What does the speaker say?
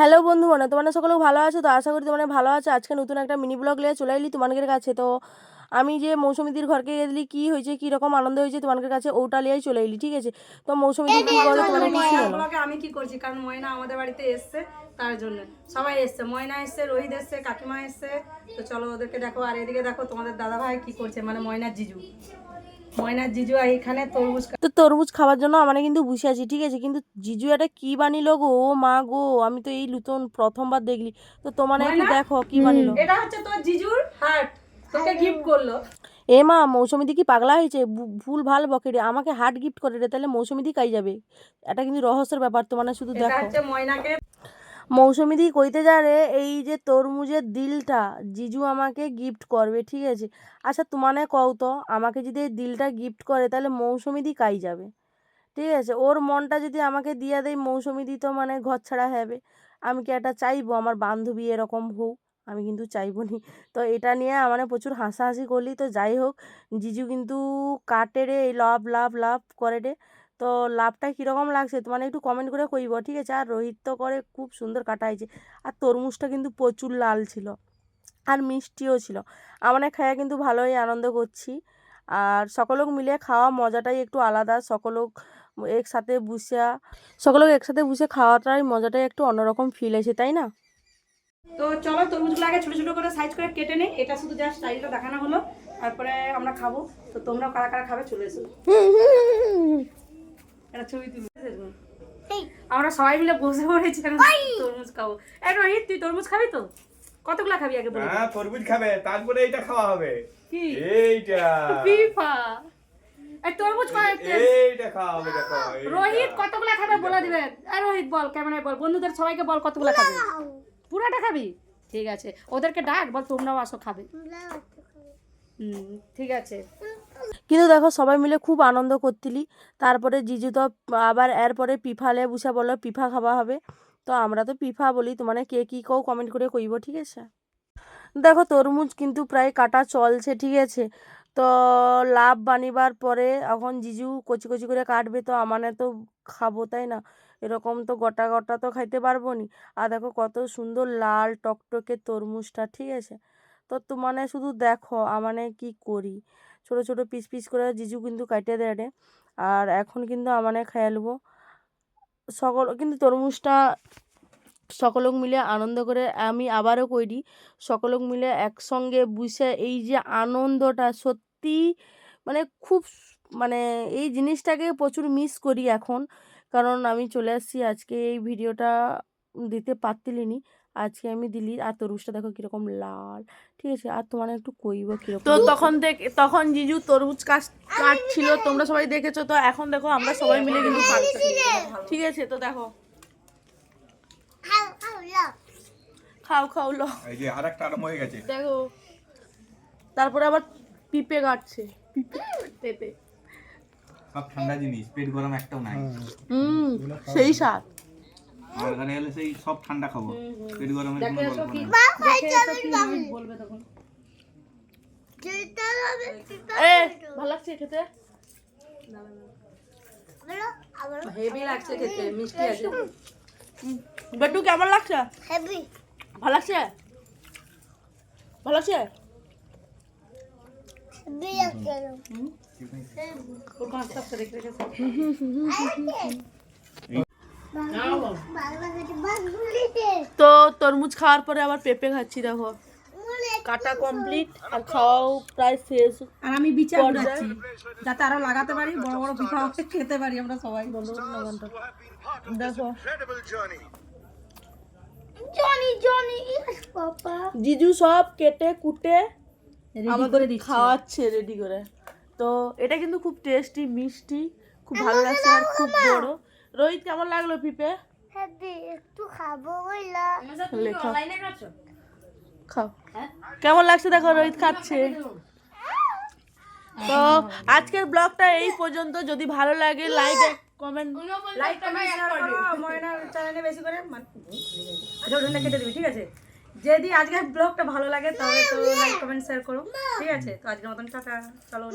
Hello বন্ধু মানে তোমরা সকলেও ভালো আছো তো? আশা করি তোমরা ভালো আছো। আজকে নতুন একটা মিনি ব্লগ নিয়ে চলে এলি তোমাদের কাছে। তো আমি যে মৌসুমিদির ঘরকে গেলি কি হয়েছে কি রকম আনন্দ হয়েছে তোমাদের কাছে ওটা নিয়েই চলে এলি ঠিক আছে? তো মৌসুমিদি কি বলো তোমার একটু শুনে ব্লগে আমি কি করছি? কারণ ময়না আমাদের বাড়িতে এসছে তার জন্য। সবাই এসছে ময়না এসছে রোহিত এসছে কাকিমা এসছে। তো চলো ওদেরকে দেখো আর এদিকে দেখো তোমাদের দাদা ভাই কি করছে মানে ময়নার জিজু। ময়নার জিজু আর এখানে তরমুজ তো তরমুজ খাওয়ার জন্য আমরা কিন্তু বসে আছি ঠিক আছে? কিন্তু জিজু এটা কি বানিলো গো? ও মা গো আমি তো এই নতুন প্রথমবার দেখলি। তো তোমার একটু দেখো কি বানিলো। এটা হচ্ছে তোর জিজুর হার্ট তোকে গিফট করল। এ মা মৌসুমিদি কি পাগলা হয়েছে? ভুল ভালো বকে রে আমাকে হার্ট গিফট করে রে তাহলে মৌসুমিদি কাই যাবে? এটা কিন্তু রহস্যের ব্যাপার তো মানে শুধু এটা দেখো। হচ্ছে ময়নাকে মৌসুমিদি কইতে যা রে, এই যে তরমুজের দিলটা, জিজু আমাকে গিফট করবে, ঠিক আছে? আচ্ছা তোমানে কও তো, আমাকে যদি এই দিলটা গিফট করে, তাহলে মৌসুমিদি কাই যাবে? ঠিক আছে, ওর মনটা যদি আমাকে দিয়ে দেয় মৌসুমিদি তো মানে ঘর ছাড়া হবে। আমি কি এটা চাইব? আমার বান্ধবী এরকম হোক আমি কিন্তু চাইব নি। তো এটা নিয়ে মানে প্রচুর হাসাহাসি করলি। তো যাই হোক, জিজু কিন্তু কাটে রে, এই লাভ লাভ লাভ করে রে। তো লাভটা কীরকম লাগছে? তোমার একটু কমেন্ট করে কইব ঠিক আছে? আর রোহিত তো করে খুব সুন্দর কাটা হয়েছে আর তরমুজটা কিন্তু প্রচুর লাল ছিল আর মিষ্টিও ছিল। আমরা খাইয়া কিন্তু ভালোই আনন্দ করছি। আর সকলোক মিলে খাওয়া মজাটাই একটু আলাদা। সকলোক একসাথে বসে সকলোক একসাথে বসে খাওয়াটাই মজাটাই একটু অন্যরকম ফিল আছে তাই না? তো চলো তরমুজগুলো আগে ছোটো ছোটো করে সাইজ করে কেটে নেই। এটা শুধু জাস্ট স্টাইলটা দেখানো হলো। তারপরে আমরা খাব। তো তোমরাও কারা কারা খাবে চলে এসো। একটা ছবি তুলে আমরা সবাই মিলে বসে পড়েছি তরমুজ খাব। এই রোহিত তুই তরমুজ খাবি তো? কতগুলা খাবি আগে বলে? হ্যাঁ তরমুজ খাবে। তারপরে এইটা খাওয়া হবে। কি? এইটা। ফিফা। এই তরমুজ কয়- এইটা খাওয়া হবে দেখো রোহিত কতগুলা খাবে বলে দিবে এই রোহিত বল ক্যামেরায় বল। বন্ধুদের সবাইকে বল কতগুলা খাবে? পুরাটা খাবি? ঠিক আছে। ওদেরকে ডাক বল তোমরাও আসো খাবে। ঠিক আছে। কিন্তু দেখো সবাই মিলে খুব আনন্দ করতিলি। তারপরে জিজু তো আবার এরপরে পিফালে বুসা বলল, পিফা খাওয়া হবে। তো আমরা তো পিফা বলি তো মানে কে কী কেউ কমেন্ট করে কইব, ঠিক আছে? দেখো তরমুজ কিন্তু প্রায় কাটা চলছে, ঠিক আছে। তো লাভ বানিবার পরে এখন জিজু কচি কচি করে কাটবে, তো আমানে তো খাব, তাই না? এরকম তো গোটা গোটা তো খাইতে পারব নি। আর দেখো কত সুন্দর লাল টকটকে তরমুজটা, ঠিক আছে? তো মানে শুধু দেখো আমানে কি করি? ছোট ছোট পিস পিস করে জিজু কিন্তু কাটে দেয় রে। আর এখন কিন্তু আমানে খেলব সকল, কিন্তু তরমুজটা সকলক মিলে আনন্দ করে, আমি আবারও করি সকলক মিলে একসঙ্গে বুঝে এই যে আনন্দটা সত্যি মানে খুব মানে এই জিনিসটাকে প্রচুর মিস করি এখন। কারণ আমি চলে আসছি, আজকে এই ভিডিওটা দিতে পারতিলিনি। আজকে আমি দিলি আর তরমুজটা দেখো কীরকম লাল। ঠিক আছে? আর তোমার একটু কইব কীরকম। তো তখন দেখ তখন জিজু তরমুজ কাট কাটছিল তোমরা সবাই দেখেছ তো? এখন দেখো আমরা সবাই মিলে কিন্তু কাটছি। ঠিক আছে তো দেখো। খাও খাও লো। এই যে আরেকটা আরম্ভ হয়ে গেছে। দেখো। তারপরে আবার পিঁপে কাটছে। পেঁপে। সব ঠান্ডা জিনিস পেট গরম একটাও নাই। হুম সেই স্বাদ। আমার ঘরে এলে সেই সব ঠান্ডা খাব। পেট গরমের কোনো গল্প নাই। বলবে তখন। এ ভালো লাগছে খেতে? হেভি লাগছে খেতে মিষ্টি আছে। বেটু কেমন লাগছে? ভালো লাগছে? ভালো লাগছে? ওর তো তরমুজ খাওয়ার পরে আবার পেঁপে খাচ্ছি দেখো। কাটা কমপ্লিট আর খাওয়াও প্রায় শেষ আর আমি বিচার করছি যাতে আরও লাগাতে পারি বড় বড় পিঠা খেতে পারি আমরা সবাই। বন্ধু দেখো। জিজু সব কেটে কুটে আমাদের খাওয়াচ্ছে রেডি করে। তো এটা কিন্তু খুব টেস্টি মিষ্টি খুব ভালো লাগছে আর খুব বড়। রোহিত কেমন লাগল পিপে? একটু খাব খাও। কেমন লাগছে দেখো রোহিত খাচ্ছে। তো আজকের ব্লগটা এই পর্যন্ত। যদি ভালো লাগে like comment like comment share করো। ময়নার চ্যানেলে বেশি করে মানে আচ্ছা ওটা কেটে দিবি ঠিক আছে? যদি আজকের ব্লগটা ভালো লাগে তবে তো লাইক কমেন্ট শেয়ার করো। ঠিক আছে? তো আজকের মতন টাটা। চলো।